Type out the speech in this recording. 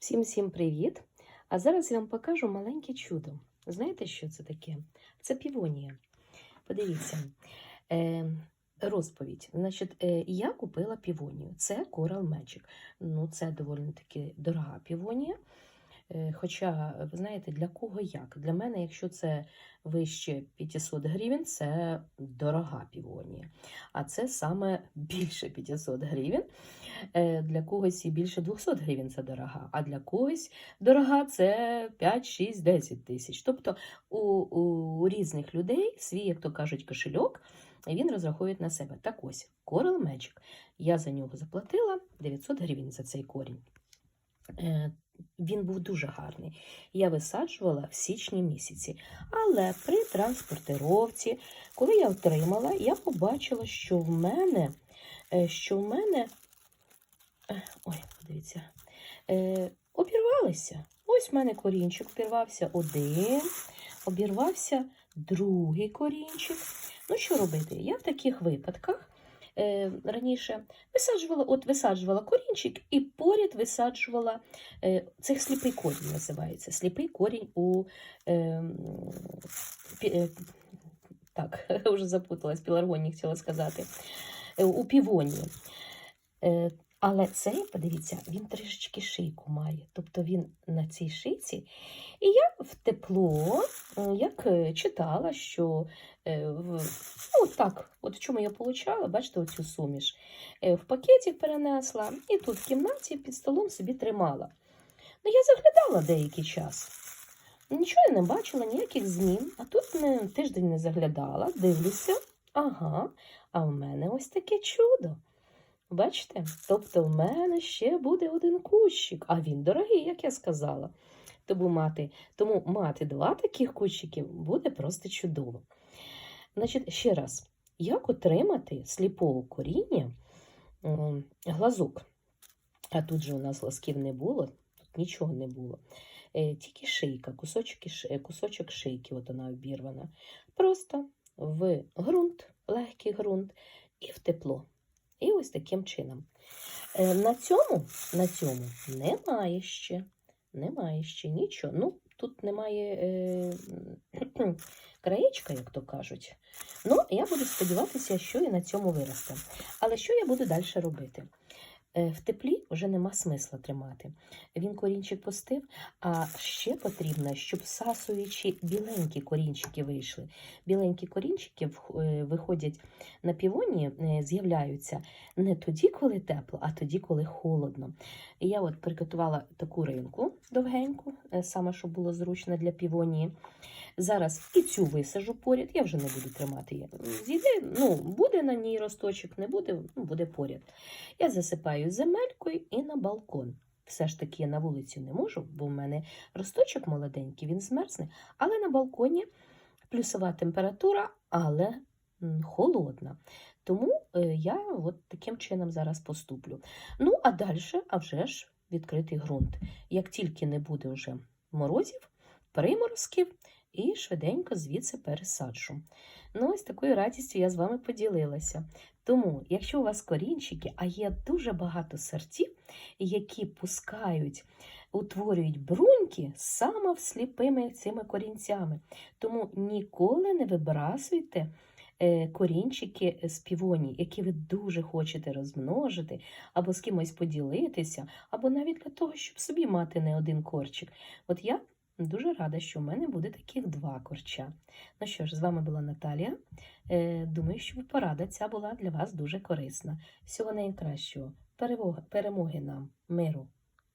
Всім всім привіт! А зараз я вам покажу маленьке чудо. Знаєте, що це таке? Це півонія. Подивіться. Е, розповідь. Значить, е, я купила півонію. Це Coral Magic. Ну, це доволі таки дорога півонія. Е, Хоча, ви знаєте, для кого як? Для мене, якщо це вище 500 гривень, це дорога півонія. А це саме більше 500 гривень. Е, Для когось і більше 200 гривень це дорога, а для когось дорога це 5, 6, 10 тисяч. Тобто у, у різних людей свій, як то кажуть, кошельок, він розраховує на себе. Так ось, Magic. Я за нього заплатила 900 гривень за цей корінь. Е, Він був дуже гарний. Я висаджувала в січні місяці. Але при транспортировці, коли я отримала, я побачила, що в мене, е, що в мене, ой, подивіться, е, обірвалися. Ось в мене корінчик обірвався один, обірвався другий корінчик. Ну, що робити? Я в таких випадках е, раніше висаджувала, от висаджувала корінчик і поряд висаджувала е, це сліпий корінь називається. Сліпий корінь у е, е, так, вже запуталась, піларгонії хотіла сказати. Е, У півонії. Але цей, подивіться, він трішечки шийку має. Тобто він на цій шийці. І я в тепло, як е, читала, що е, ну, так, от в чому я получала, бачите, оцю суміш. Е, В пакеті перенесла і тут в кімнаті під столом собі тримала. Ну, я заглядала деякий час. Нічого я не бачила, ніяких змін. А тут не, тиждень не заглядала, дивлюся. Ага, а в мене ось таке чудо. Бачите? Тобто в мене ще буде один кущик, а він дорогий, як я сказала. Тому мати, тому мати два таких кущиків буде просто чудово. Значить, ще раз, як отримати сліпого коріння глазок? А тут же у нас глазків не було, тут нічого не було. Е, тільки шийка, кусочок, е, кусочок шийки, от вона обірвана. Просто в ґрунт, легкий ґрунт і в тепло. І ось таким чином. Е, на цьому, на цьому немає ще. Немає ще нічого. Ну, тут немає е, краєчка, як то кажуть. Ну, я буду сподіватися, що і на цьому виросте. Але що я буду далі робити? Е, В теплі вже нема смисла тримати. Він корінчик пустив, а ще потрібно, щоб всасуючи біленькі корінчики вийшли. Біленькі корінчики е, виходять на півоні, е, з'являються не тоді, коли тепло, а тоді, коли холодно. Я от приготувала таку ринку довгеньку, саме щоб було зручно для півонії. Зараз і цю висажу поряд, я вже не буду тримати її. Зійде, ну, буде на ній росточок, не буде, ну, буде поряд. Я засипаю земелькою і на балкон. Все ж таки я на вулицю не можу, бо в мене росточок молоденький, він змерзне. Але на балконі плюсова температура, але холодна. Тому е, я от таким чином зараз поступлю. Ну, а далі, а вже ж відкритий ґрунт. Як тільки не буде вже морозів, приморозків, і швиденько звідси пересаджу. Ну, ось такою радістю я з вами поділилася. Тому, якщо у вас корінчики, а є дуже багато сортів, які пускають, утворюють бруньки саме сліпими цими корінцями. Тому ніколи не вибрасуйте е, корінчики з півоній, які ви дуже хочете розмножити, або з кимось поділитися, або навіть для того, щоб собі мати не один корчик. От я дуже рада, що в мене буде таких два корча. Ну що ж, з вами була Наталія. Е, Думаю, що порада ця була для вас дуже корисна. Всього найкращого. Перемоги, перемоги нам, миру.